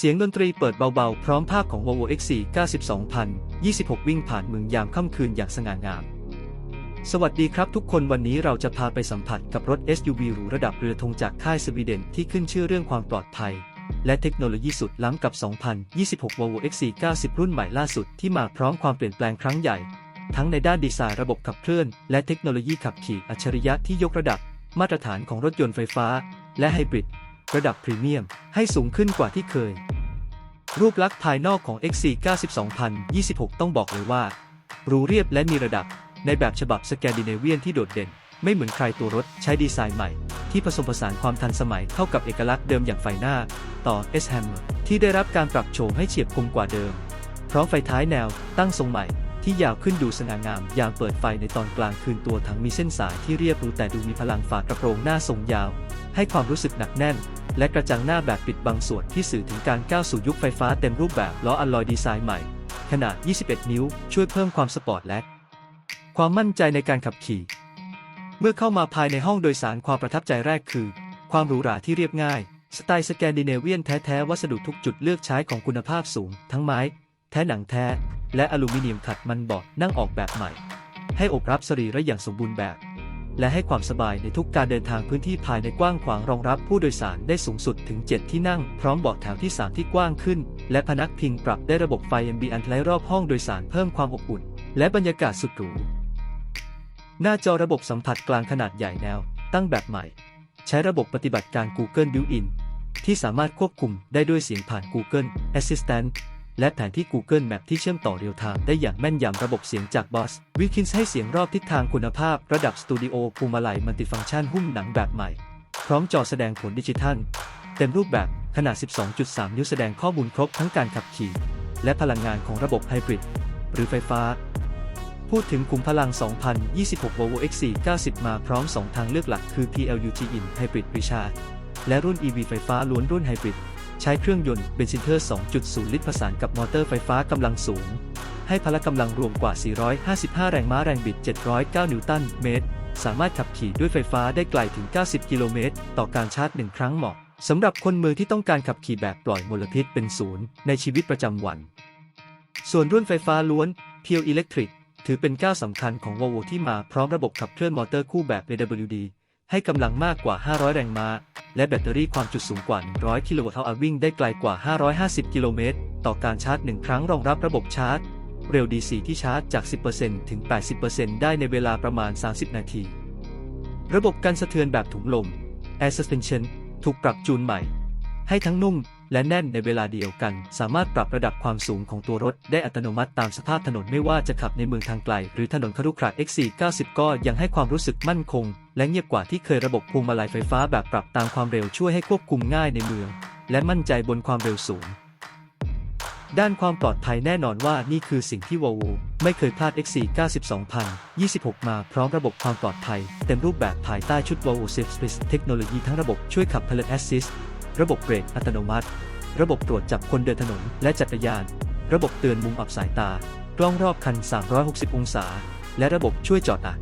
เสียงดนตรีเปิดเบาๆ พร้อมภาพของ Volvo XC 92,000 26 วิ่งผ่านเมืองยามค่ำคืนอย่างสง่างาม สวัสดีครับทุกคนวันนี้เราจะพาไปสัมผัสกับรถ SUV หรูระดับเรือธงจากค่ายสวีเดนที่ขึ้นชื่อเรื่องความปลอดภัย และเทคโนโลยีสุดล้ำกับ 2026 Volvo XC 90 รุ่นใหม่ล่าสุดที่มาพร้อมความเปลี่ยนแปลงครั้งใหญ่ ทั้งในด้านดีไซน์ระบบขับเคลื่อน และเทคโนโลยีขับขี่อัจฉริยะที่ยกระดับ มาตรฐานของรถยนต์ไฟฟ้า และไฮบริดระดับพรีเมียมให้สูงขึ้นกว่าที่เคย รูปลักษณ์ภายนอกของ XC 92,026 ต้องบอกเลยว่าหรูเรียบและมีระดับในแบบฉบับสแกนดิเนเวียนที่โดดเด่น ไม่เหมือนใครตัวรถใช้ดีไซน์ใหม่ ที่ผสมผสานความทันสมัยเข้ากับเอกลักษณ์เดิมอย่างไฟหน้า ต่อ S Hammer ที่ได้รับการปรับโฉมให้เฉียบคมกว่าเดิม พร้อมไฟท้ายแนวตั้งทรงใหม่ที่ยาวขึ้นดูสง่างามยามเปิดไฟในตอนกลางคืนตัวถังมีเส้นสายที่เรียบรูแต่ดูมีพลังฝากระโปรงหน้าทรงยาว ให้ความรู้สึกหนักแน่น และกระจังหน้าแบบปิดบางส่วนที่สื่อถึงการก้าวสู่ยุคไฟฟ้าเต็มรูปแบบล้ออัลลอยดีไซน์ใหม่ ขนาด 21 นิ้ว ช่วยเพิ่มความสปอร์ตและ ความมั่นใจในการขับขี่ เมื่อเข้ามาภายในห้องโดยสารความประทับใจแรกคือ ความหรูหราที่เรียบง่าย สไตล์สแกนดิเนเวียนแท้ๆวัสดุทุกจุดเลือกใช้ของคุณภาพสูง ทั้งไม้ แท้หนังแท้ และอลูมิเนียมขัดมันเบาะนั่งออกแบบใหม่ ให้อบรับสรีระอย่างสมบูรณ์แบบ และให้ความสบายในทุกการเดินทางพื้นที่ภายในกว้างขวางรองรับผู้โดยสารได้สูงสุดถึง 7 ที่นั่ง พร้อมเบาะแถวที่ 3 ที่กว้างขึ้น และพนักพิงปรับได้ระบบไฟ ambient และรอบห้องโดยสารเพิ่มความอบอุ่น และบรรยากาศสุดหรูหน้าจอระบบสัมผัสกลางขนาดใหญ่แนว ตั้งแบบใหม่ ใช้ระบบปฏิบัติการ Google Built-in ที่สามารถควบคุมได้ด้วยเสียงผ่าน Google Assistant และแผนที่ Google Map ที่เชื่อมต่อเรียลไทม์ได้อย่างแม่นยำระบบเสียงจาก Boss Wilkins ให้เสียงรอบทิศทางคุณภาพระดับสตูดิโอภูมิลัยมัลติฟังก์ชันหุ้มหนังแบบใหม่ พร้อมจอแสดงผลดิจิทัล เต็มรูปแบบขนาด 12.3 นิ้วแสดงข้อมูลครบทั้งการขับขี่ และพลังงานของระบบไฮบริดหรือไฟฟ้า พูดถึงขุมพลัง 2026 Volvo XC 90 มาพร้อม 2 ทางเลือกหลักคือ PLUT In Hybrid Recharge และรุ่น EV ไฟฟ้าล้วนรุ่นไฮบริด ใช้เครื่องยนต์เบนซินเทอร์ 2.0 ลิตรผสานกับมอเตอร์ไฟฟ้ากำลังสูง ให้พละกำลังรวมกว่า 455 แรงม้าแรงบิด 709 นิวตันเมตร สามารถขับขี่ด้วยไฟฟ้าได้ไกลถึง 90 กิโลเมตร ต่อการชาร์จ 1 ครั้งเหมาะสำหรับคนมือที่ต้องการขับขี่แบบปล่อยมลพิษเป็นศูนย์ในชีวิตประจำวัน ส่วนรุ่นไฟฟ้าล้วน Pure Electric ถือเป็นก้าวสำคัญของ Volvo ที่มาพร้อมระบบขับเคลื่อนมอเตอร์คู่แบบ AWD ให้กำลังมากกว่า 500 แรงม้า และแบตเตอรี่ความจุสูงกว่า 100 กิโลวัตต์เอาวิ่งได้ไกลกว่า 550 กิโลเมตร ต่อการชาร์จ 1 ครั้งรองรับระบบชาร์จ เร็ว DC ที่ชาร์จจาก 10%ถึง 80%ได้ในเวลาประมาณ 30 นาที ระบบกันสะเทือนแบบถุงลม Air Suspension ถูกปรับจูนใหม่ ให้ทั้งนุ่ม และแน่นในเวลาเดียวกัน สามารถปรับระดับความสูงของตัวรถได้อัตโนมัติตามสภาพถนนไม่ว่าจะขับในเมืองทางไกล หรือถนนครุขระ X490 ก็ยังให้ความรู้สึกมั่นคง และเงียบกว่าที่เคยระบบพวงมาลัยไฟฟ้าแบบปรับตามความเร็วช่วยให้ควบคุมง่ายในเมือง และมั่นใจบนความเร็วสูง ด้านความปลอดภัยแน่นอนว่านี่คือสิ่งที่ Volvo ไม่เคยพลาด X492,026 มาพร้อมระบบความปลอดภัย เต็มรูปแบบภายใต้ชุด Volvo Safe Space เทคโนโลยีทั้งระบบช่วยขับ Pilot Assist ระบบเบรกอัตโนมัติ ระบบตรวจจับคนเดินถนนและจักรยาน ระบบเตือนมุมอับสายตา กล้องรอบคัน 360 องศา และระบบช่วยจอดอัด